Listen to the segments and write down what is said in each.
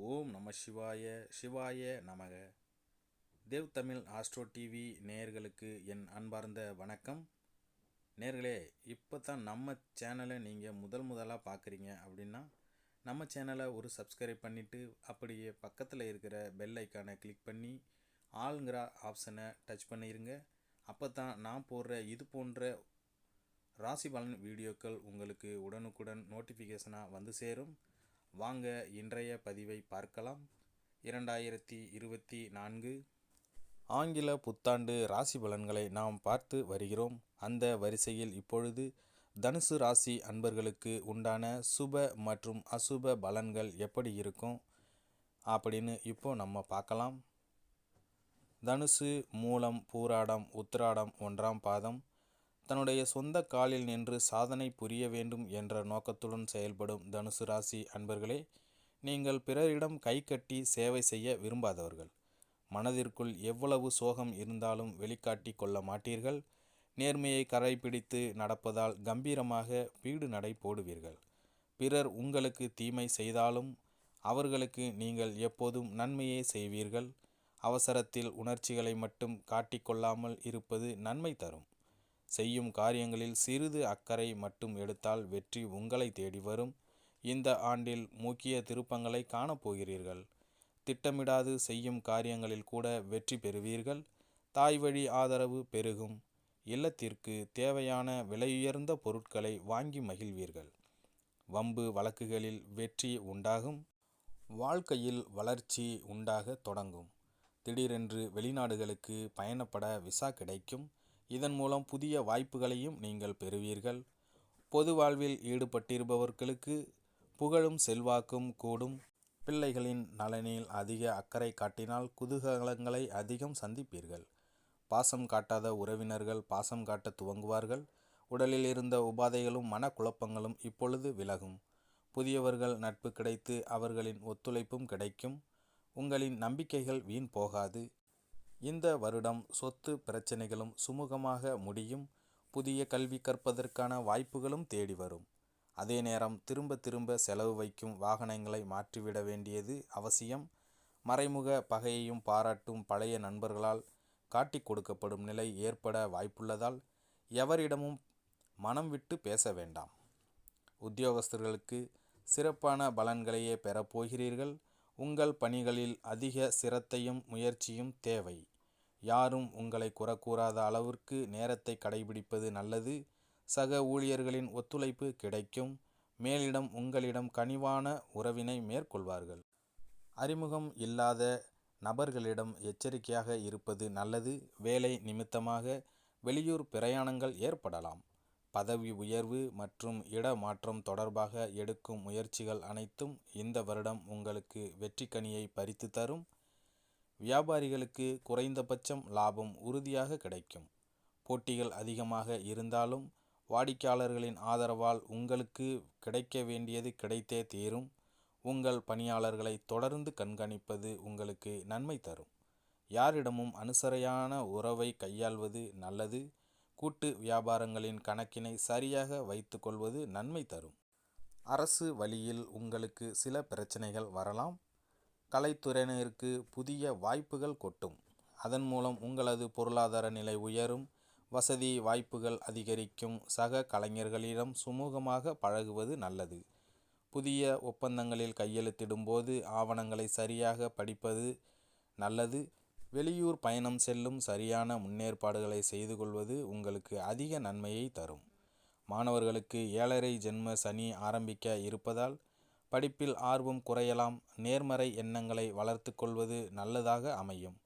ஓம் நம சிவாய சிவாய நமக. தேவ் தமிழ் ஆஸ்ட்ரோ டிவி நேயர்களுக்கு என் அன்பார்ந்த வணக்கம். நேர்களே இப்போ தான் நம்ம சேனலை நீங்கள் முதல் முதலாக பார்க்குறீங்க அப்படின்னா நம்ம சேனலை ஒரு சப்ஸ்கிரைப் பண்ணிவிட்டு அப்படியே பக்கத்தில் இருக்கிற பெல் ஐக்கானை கிளிக் பண்ணி ஆளுங்கிற ஆப்ஷனை டச் பண்ணிடுங்க அப்போ தான் நான் போடுற இது போன்ற ராசி பலன் வீடியோக்கள் உங்களுக்கு உடனுக்குடன் நோட்டிஃபிகேஷனாக வந்து சேரும். வாங்க இன்றைய பதிவை பார்க்கலாம். இரண்டாயிரத்தி இருபத்தி நான்கு ஆங்கில புத்தாண்டு ராசி பலன்களை நாம் பார்த்து வருகிறோம். அந்த வரிசையில் இப்பொழுது தனுசு ராசி அன்பர்களுக்கு உண்டான சுப மற்றும் அசுப பலன்கள் எப்படி இருக்கும் அப்படின்னு இப்போ நம்ம பார்க்கலாம். தனுசு மூலம் பூராடம் உத்திராடம் ஒன்றாம் பாதம் தன்னுடைய சொந்த காலில் நின்று சாதனை புரிய வேண்டும் என்ற நோக்கத்துடன் செயல்படும் தனுசு ராசி அன்பர்களே நீங்கள் பிறரிடம் கை கட்டி சேவை செய்ய விரும்பாதவர்கள். மனதிற்குள் எவ்வளவு சோகம் இருந்தாலும் வெளிக்காட்டி கொள்ள மாட்டீர்கள். நேர்மையை கரைபிடித்து நடப்பதால் கம்பீரமாக வீடு நடை போடுவீர்கள். பிறர் உங்களுக்கு தீமை செய்தாலும் அவர்களுக்கு நீங்கள் எப்போதும் நன்மையே செய்வீர்கள். அவசரத்தில் உணர்ச்சிகளை மட்டும் காட்டிக்கொள்ளாமல் இருப்பது நன்மை தரும். செய்யும் காரியங்களில் சிறிது அக்கறை மட்டும் எடுத்தால் வெற்றி உங்களை தேடி வரும். இந்த ஆண்டில் முக்கிய திருப்பங்களை காணப்போகிறீர்கள். திட்டமிடாது செய்யும் காரியங்களில் கூட வெற்றி பெறுவீர்கள். தாய் வழி ஆதரவு பெருகும். இல்லத்திற்கு தேவையான விலையுயர்ந்த பொருட்களை வாங்கி மகிழ்வீர்கள். வம்பு வழக்குகளில் வெற்றி உண்டாகும். வாழ்க்கையில் வளர்ச்சி உண்டாக தொடங்கும். திடீரென்று வெளிநாடுகளுக்கு பயணப்பட விசா கிடைக்கும். இதன் மூலம் புதிய வாய்ப்புகளையும் நீங்கள் பெறுவீர்கள். பொது வாழ்வில் ஈடுபட்டிருப்பவர்களுக்கு புகழும் செல்வாக்கும் கூடும். பிள்ளைகளின் நலனில் அதிக அக்கறை காட்டினால் குதூகலங்களை அதிகம் சந்திப்பீர்கள். பாசம் காட்டாத உறவினர்கள் பாசம் காட்ட துவங்குவார்கள். உடலில் இருந்த உபாதைகளும் மனக்குழப்பங்களும் இப்பொழுது விலகும். புதியவர்கள் நட்பு கிடைத்து அவர்களின் ஒத்துழைப்பும் கிடைக்கும். உங்களின் நம்பிக்கைகள் வீண் போகாது. இந்த வருடம் சொத்து பிரச்சனைகளும் சுமூகமாக முடியும். புதிய கல்வி கற்பதற்கான வாய்ப்புகளும் தேடி வரும். அதே நேரம் திரும்ப திரும்ப செலவு வைக்கும் வாகனங்களை மாற்றிவிட வேண்டியது அவசியம். மறைமுக பகையையும் பாராட்டும் பழைய நண்பர்களால் காட்டி கொடுக்கப்படும் நிலை ஏற்பட வாய்ப்புள்ளதால் எவரிடமும் மனம் விட்டு பேச வேண்டாம். உத்தியோகஸ்தர்களுக்கு சிறப்பான பலன்களையே பெறப்போகிறீர்கள் உங்கள் பணிகளில் அதிக சிரத்தையும் முயற்சியும் தேவை. யாரும் உங்களை குறக்கூறாத அளவிற்கு நேரத்தை கடைபிடிப்பது நல்லது. சக ஊழியர்களின் ஒத்துழைப்பு கிடைக்கும். மேலிடம் உங்களிடம் கனிவான உறவினை மேற்கொள்வார்கள். அறிமுகம் இல்லாத நபர்களிடம் எச்சரிக்கையாக இருப்பது நல்லது. வேலை நிமித்தமாக வெளியூர் பிரயாணங்கள் ஏற்படலாம். பதவி உயர்வு மற்றும் இடமாற்றம் தொடர்பாக எடுக்கும் முயற்சிகள் அனைத்தும் இந்த வருடம் உங்களுக்கு வெற்றிக்கனியை பறித்து தரும். வியாபாரிகளுக்கு குறைந்தபட்சம் லாபம் உறுதியாக கிடைக்கும். போட்டிகள் அதிகமாக இருந்தாலும் வாடிக்கையாளர்களின் ஆதரவால் உங்களுக்கு கிடைக்க வேண்டியது கிடைத்தே தீரும். உங்கள் பணியாளர்களை தொடர்ந்து கண்காணிப்பது உங்களுக்கு நன்மை தரும். யாரிடமும் அனுசரையான உறவை கையாள்வது நல்லது. கூட்டு வியாபாரங்களின் கணக்கினை சரியாக வைத்துக்கொள்வது நன்மை தரும். அரசு வழியில் உங்களுக்கு சில பிரச்சனைகள் வரலாம். கலைத்துறையினருக்கு புதிய வாய்ப்புகள் கொட்டும். அதன் மூலம் உங்களது பொருளாதார நிலை உயரும் வசதி வாய்ப்புகள் அதிகரிக்கும் சக கலைஞர்களிடம் சுமூகமாக பழகுவது நல்லது. புதிய ஒப்பந்தங்களில் கையெழுத்திடும்போது ஆவணங்களை சரியாக படிப்பது நல்லது. வெளியூர் பயணம் செல்லும் சரியான முன்னேற்பாடுகளை செய்து கொள்வது உங்களுக்கு அதிக நன்மையை தரும். மாணவர்களுக்கு ஏழரை ஜென்ம சனி ஆரம்பிக்க இருப்பதால் படிப்பில் ஆர்வம் குறையலாம் நேர்மறை எண்ணங்களை வளர்த்து கொள்வது நல்லதாக அமையும்.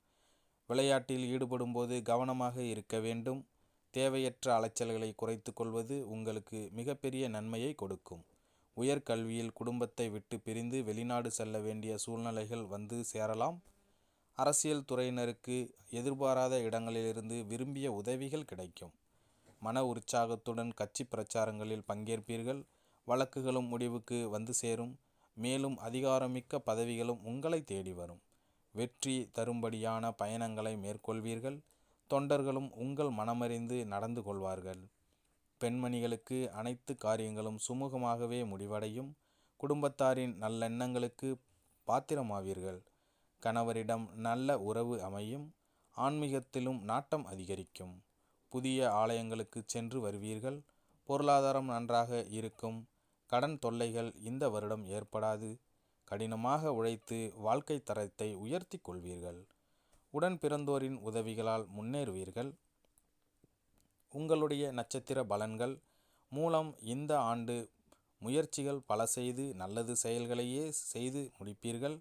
விளையாட்டில் ஈடுபடும்போது கவனமாக இருக்க வேண்டும். தேவையற்ற அலைச்சல்களை குறைத்து கொள்வது உங்களுக்கு மிகப்பெரிய நன்மையை கொடுக்கும். உயர்கல்வியில் குடும்பத்தை விட்டு பிரிந்து வெளிநாடு செல்ல வேண்டிய சூழ்நிலைகள் வந்து சேரலாம். அரசியல் துறையினருக்கு எதிர்பாராத இடங்களிலிருந்து விரும்பிய உதவிகள் கிடைக்கும். மன உற்சாகத்துடன் கட்சி பிரச்சாரங்களில் பங்கேற்பீர்கள். வழக்குகளும் முடிவுக்கு வந்து சேரும். மேலும் அதிகாரமிக்க பதவிகளும் உங்களை தேடி வரும். வெற்றி தரும்படியான பயணங்களை மேற்கொள்வீர்கள். தொண்டர்களும் உங்கள் மனமறிந்து நடந்து கொள்வார்கள். பெண்மணிகளுக்கு அனைத்து காரியங்களும் சுமூகமாகவே முடிவடையும். குடும்பத்தாரின் நல்லெண்ணங்களுக்கு பாத்திரமாவீர்கள். கணவரிடம் நல்ல உறவு அமையும். ஆன்மீகத்திலும் நாட்டம் அதிகரிக்கும். புதிய ஆலயங்களுக்கு சென்று வருவீர்கள். பொருளாதாரம் நன்றாக இருக்கும். கடன் தொல்லைகள் இந்த வருடம் ஏற்படாது. கடினமாக உழைத்து வாழ்க்கை தரத்தை உயர்த்தி கொள்வீர்கள். உடன் பிறந்தோரின் உதவிகளால் முன்னேறுவீர்கள். உங்களுடைய நட்சத்திர பலன்கள் மூலம் இந்த ஆண்டு முயற்சிகள் பல செய்து நல்லது செயல்களையே செய்து முடிப்பீர்கள்.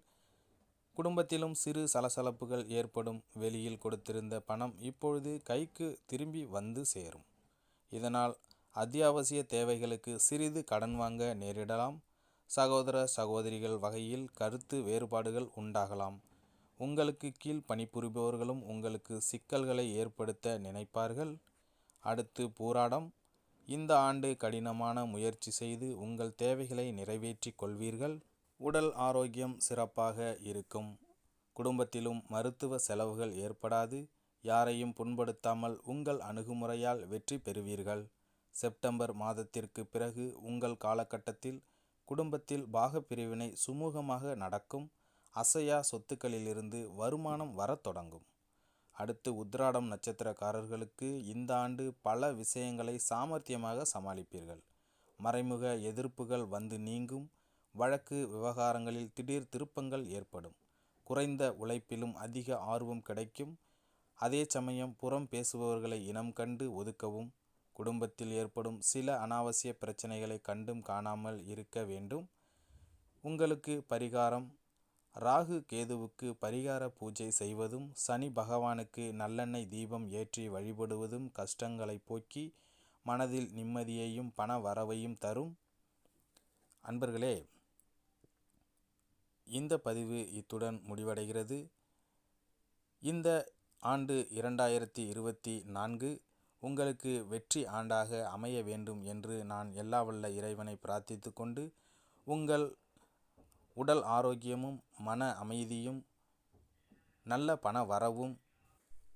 குடும்பத்திலும் சிறு சலசலப்புகள் ஏற்படும். வெளியில் கொடுத்திருந்த பணம் இப்பொழுது கைக்கு திரும்பி வந்து சேரும். இதனால் அத்தியாவசிய தேவைகளுக்கு சிறிது கடன் வாங்க நேரிடலாம். சகோதர சகோதரிகள் வகையில் கருத்து வேறுபாடுகள் உண்டாகலாம். உங்களுக்கு கீழ் பணிபுரிபவர்களும் உங்களுக்கு சிக்கல்களை ஏற்படுத்த நினைப்பார்கள். அடுத்து பூராடம். இந்த ஆண்டு கடினமான முயற்சி செய்து உங்கள் தேவைகளை நிறைவேற்றி கொள்வீர்கள். உடல் ஆரோக்கியம் சிறப்பாக இருக்கும். குடும்பத்திலும் மருத்துவ செலவுகள் ஏற்படாது. யாரையும் புண்படுத்தாமல் உங்கள் அணுகுமுறையால் வெற்றி பெறுவீர்கள். செப்டம்பர் மாதத்திற்கு பிறகு உங்கள் காலகட்டத்தில் குடும்பத்தில் பாகப்பிரிவினை சுமூகமாக நடக்கும். அசையா சொத்துக்களிலிருந்து வருமானம் வரத் தொடங்கும். அடுத்து உத்ராடம் நட்சத்திரக்காரர்களுக்கு இந்த ஆண்டு பல விஷயங்களை சாமர்த்தியமாக சமாளிப்பீர்கள். மறைமுக எதிர்ப்புகள் வந்து நீங்கும். வழக்கு விவகாரங்களில் திடீர் திருப்பங்கள் ஏற்படும். குறைந்த உழைப்பிலும் அதிக ஆர்வம் கிடைக்கும். அதே சமயம் புறம் பேசுபவர்களை இனம் கண்டு ஒதுக்கவும் குடும்பத்தில் ஏற்படும் சில அனாவசிய பிரச்சனைகளை கண்டும் காணாமல் இருக்க வேண்டும். உங்களுக்கு பரிகாரம். ராகு கேதுவுக்கு பரிகார பூஜை செய்வதும் சனி பகவானுக்கு நல்லெண்ணெய் தீபம் ஏற்றி வழிபடுவதும் கஷ்டங்களை போக்கி மனதில் நிம்மதியையும் பண வரவையும் தரும். அன்பர்களே இந்த பதிவு இத்துடன் முடிவடைகிறது. இந்த ஆண்டு இரண்டாயிரத்தி இருபத்தி நான்கு உங்களுக்கு வெற்றி ஆண்டாக அமைய வேண்டும் என்று நான் எல்லா வல்ல இறைவனை பிரார்த்தித்து கொண்டு உங்கள் உடல் ஆரோக்கியமும் மன அமைதியும் நல்ல பண வரவும்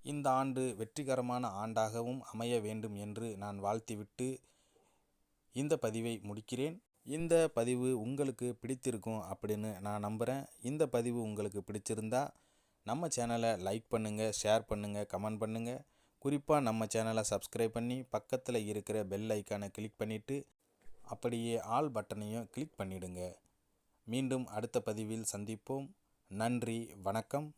இந்த ஆண்டு வெற்றிகரமான ஆண்டாகவும் அமைய வேண்டும் என்று நான் வாழ்த்திவிட்டு இந்த பதிவை முடிக்கிறேன். இந்த பதிவு உங்களுக்கு பிடித்திருக்கும் அப்படின்னு நான் நம்புகிறேன் இந்த பதிவு உங்களுக்கு பிடிச்சிருந்தா நம்ம சேனலை லைக் பண்ணுங்கள் ஷேர் பண்ணுங்கள் கமெண்ட் பண்ணுங்கள் குறிப்பாக நம்ம சேனலை சப்ஸ்கிரைப் பண்ணி பக்கத்தில் இருக்கிற பெல் ஐக்கானை கிளிக் பண்ணிவிட்டு அப்படியே ஆல் பட்டனையும் கிளிக் பண்ணிவிடுங்க மீண்டும் அடுத்த பதிவில் சந்திப்போம். நன்றி வணக்கம்.